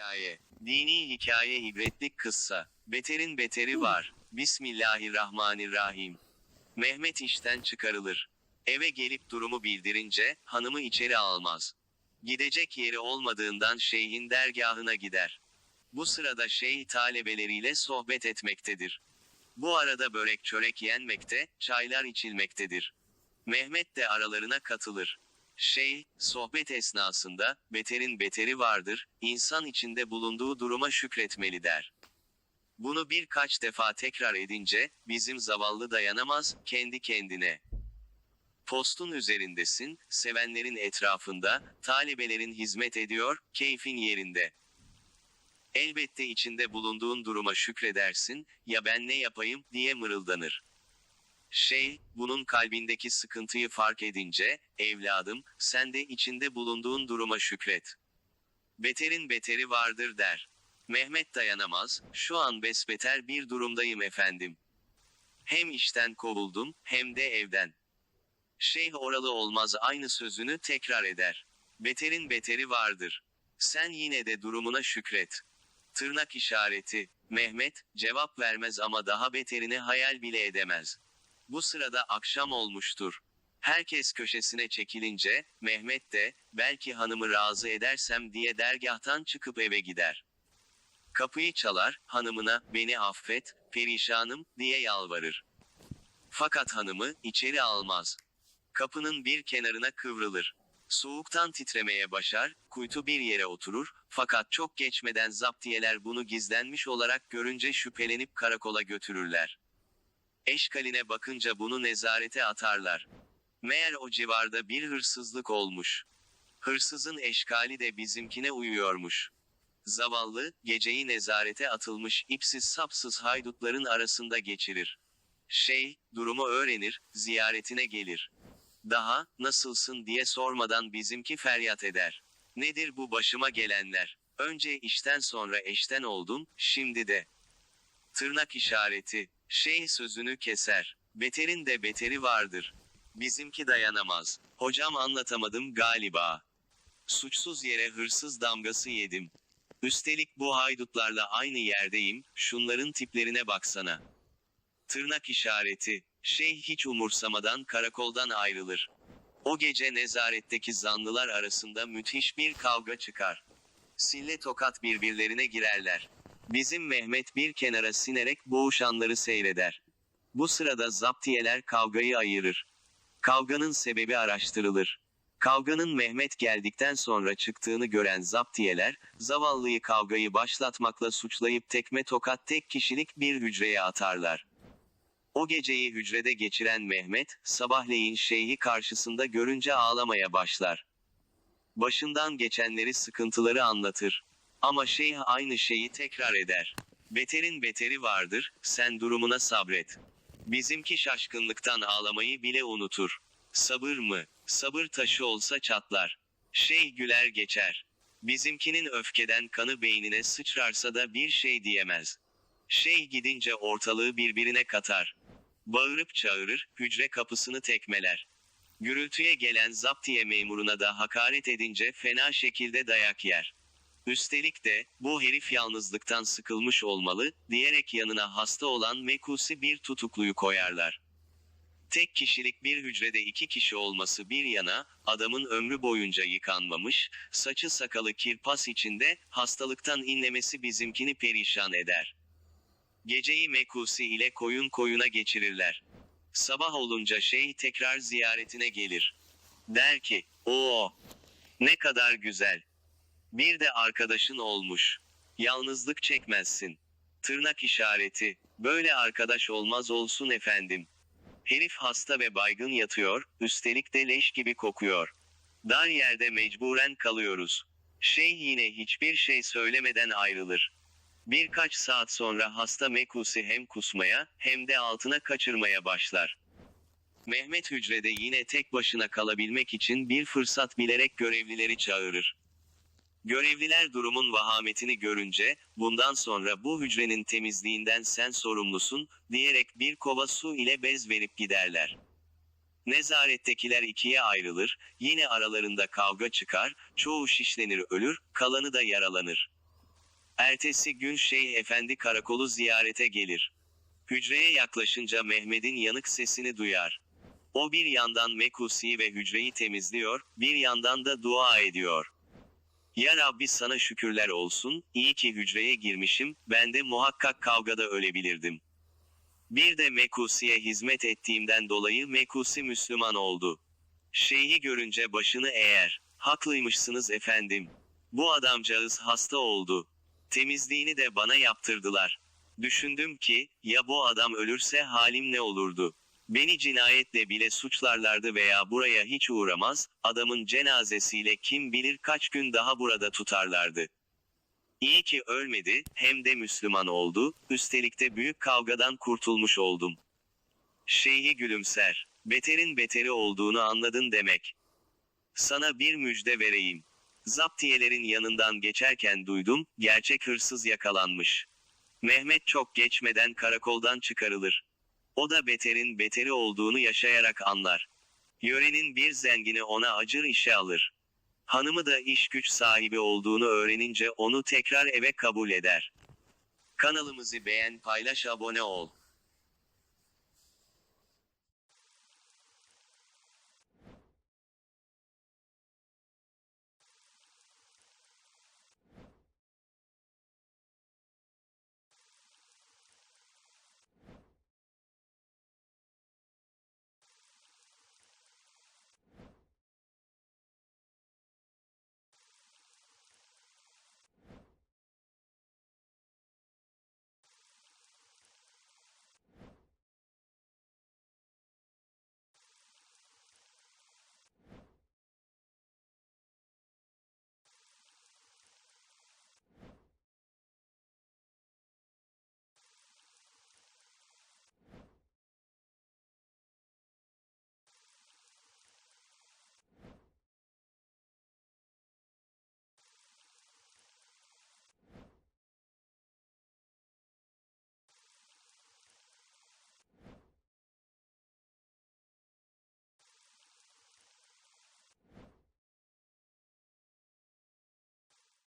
Hikaye. Dini hikaye ibretlik kıssa. Beterin beteri var. Bismillahirrahmanirrahim. Mehmet işten çıkarılır. Eve gelip durumu bildirince, hanımı içeri almaz. Gidecek yeri olmadığından şeyhin dergahına gider. Bu sırada şeyh talebeleriyle sohbet etmektedir. Bu arada börek çörek yenmekte, çaylar içilmektedir. Mehmet de aralarına katılır. Şeyh, sohbet esnasında, beterin beteri vardır, insan içinde bulunduğu duruma şükretmeli der. Bunu birkaç defa tekrar edince, bizim zavallı dayanamaz, kendi kendine. Postun üzerindesin, sevenlerin etrafında, talebelerin hizmet ediyor, keyfin yerinde. Elbette içinde bulunduğun duruma şükredersin, ya ben ne yapayım, diye mırıldanır. Şey, bunun kalbindeki sıkıntıyı fark edince, evladım, sen de içinde bulunduğun duruma şükret. Beterin beteri vardır der. Mehmet dayanamaz, şu an besbeter bir durumdayım efendim. Hem işten kovuldum, hem de evden. Şeyh oralı olmaz aynı sözünü tekrar eder. Beterin beteri vardır. Sen yine de durumuna şükret. Tırnak işareti. Mehmet, cevap vermez ama daha beterini hayal bile edemez. Bu sırada akşam olmuştur. Herkes köşesine çekilince, Mehmet de, belki hanımı razı edersem diye dergahtan çıkıp eve gider. Kapıyı çalar, hanımına, beni affet, perişanım, diye yalvarır. Fakat hanımı, içeri almaz. Kapının bir kenarına kıvrılır. Soğuktan titremeye başar, kuytu bir yere oturur, fakat çok geçmeden zaptiyeler bunu gizlenmiş olarak görünce şüphelenip karakola götürürler. Eşkaline bakınca bunu nezarete atarlar. Meğer o civarda bir hırsızlık olmuş. Hırsızın eşkali de bizimkine uyuyormuş. Zavallı, geceyi nezarete atılmış ipsiz sapsız haydutların arasında geçirir. Şey, durumu öğrenir, ziyaretine gelir. Daha, nasılsın diye sormadan bizimki feryat eder. Nedir bu başıma gelenler? Önce işten sonra eşten oldum, şimdi de. Tırnak işareti. Şey sözünü keser. Beterin de beteri vardır. Bizimki dayanamaz. Hocam anlatamadım galiba. Suçsuz yere hırsız damgası yedim. Üstelik bu haydutlarla aynı yerdeyim, şunların tiplerine baksana. Tırnak işareti. Şeyh hiç umursamadan karakoldan ayrılır. O gece nezaretteki zanlılar arasında müthiş bir kavga çıkar. Sille tokat birbirlerine girerler. Bizim Mehmet bir kenara sinerek boğuşanları seyreder. Bu sırada zaptiyeler kavgayı ayırır. Kavganın sebebi araştırılır. Kavganın Mehmet geldikten sonra çıktığını gören zaptiyeler, zavallıyı kavgayı başlatmakla suçlayıp tekme tokat tek kişilik bir hücreye atarlar. O geceyi hücrede geçiren Mehmet, sabahleyin şeyhi karşısında görünce ağlamaya başlar. Başından geçenleri sıkıntıları anlatır. Ama şeyh aynı şeyi tekrar eder. Beterin beteri vardır, sen durumuna sabret. Bizimki şaşkınlıktan ağlamayı bile unutur. Sabır mı? Sabır taşı olsa çatlar. Şey güler geçer. Bizimkinin öfkeden kanı beynine sıçrarsa da bir şey diyemez. Şey gidince ortalığı birbirine katar. Bağırıp çağırır, hücre kapısını tekmeler. Gürültüye gelen zaptiye memuruna da hakaret edince fena şekilde dayak yer. Üstelik de, bu herif yalnızlıktan sıkılmış olmalı, diyerek yanına hasta olan mekusi bir tutukluyu koyarlar. Tek kişilik bir hücrede iki kişi olması bir yana, adamın ömrü boyunca yıkanmamış, saçı sakalı kirpas içinde, hastalıktan inlemesi bizimkini perişan eder. Geceyi mekusi ile koyun koyuna geçirirler. Sabah olunca şey tekrar ziyaretine gelir. Der ki, o ne kadar güzel. Bir de arkadaşın olmuş. Yalnızlık çekmezsin. Tırnak işareti. Böyle arkadaş olmaz olsun efendim. Herif hasta ve baygın yatıyor, üstelik de leş gibi kokuyor. Dar yerde mecburen kalıyoruz. Şeyh yine hiçbir şey söylemeden ayrılır. Birkaç saat sonra hasta mekusi hem kusmaya, hem de altına kaçırmaya başlar. Mehmet hücrede yine tek başına kalabilmek için bir fırsat bilerek görevlileri çağırır. Görevliler durumun vahametini görünce, bundan sonra bu hücrenin temizliğinden sen sorumlusun, diyerek bir kova su ile bez verip giderler. Nezarettekiler ikiye ayrılır, yine aralarında kavga çıkar, çoğu şişlenir ölür, kalanı da yaralanır. Ertesi gün Şeyh Efendi karakolu ziyarete gelir. Hücreye yaklaşınca Mehmet'in yanık sesini duyar. O bir yandan mekusi ve hücreyi temizliyor, bir yandan da dua ediyor. Ya Rabbi sana şükürler olsun, iyi ki hücreye girmişim, ben de muhakkak kavgada ölebilirdim. Bir de Mekusi'ye hizmet ettiğimden dolayı Mekusi Müslüman oldu. Şeyhi görünce başını eğer, haklıymışsınız efendim. Bu adamcağız hasta oldu. Temizliğini de bana yaptırdılar. Düşündüm ki, ya bu adam ölürse halim ne olurdu? Beni cinayetle bile suçlarlardı veya buraya hiç uğramaz, adamın cenazesiyle kim bilir kaç gün daha burada tutarlardı. İyi ki ölmedi, hem de Müslüman oldu, üstelik de büyük kavgadan kurtulmuş oldum. Şeyhi gülümser. Beterin beteri olduğunu anladın demek. Sana bir müjde vereyim. Zaptiyelerin yanından geçerken duydum, gerçek hırsız yakalanmış. Mehmet çok geçmeden karakoldan çıkarılır. O da beterin beteri olduğunu yaşayarak anlar. Yörenin bir zengini ona acır işe alır. Hanımı da iş güç sahibi olduğunu öğrenince onu tekrar eve kabul eder. Kanalımızı beğen, paylaş, abone ol.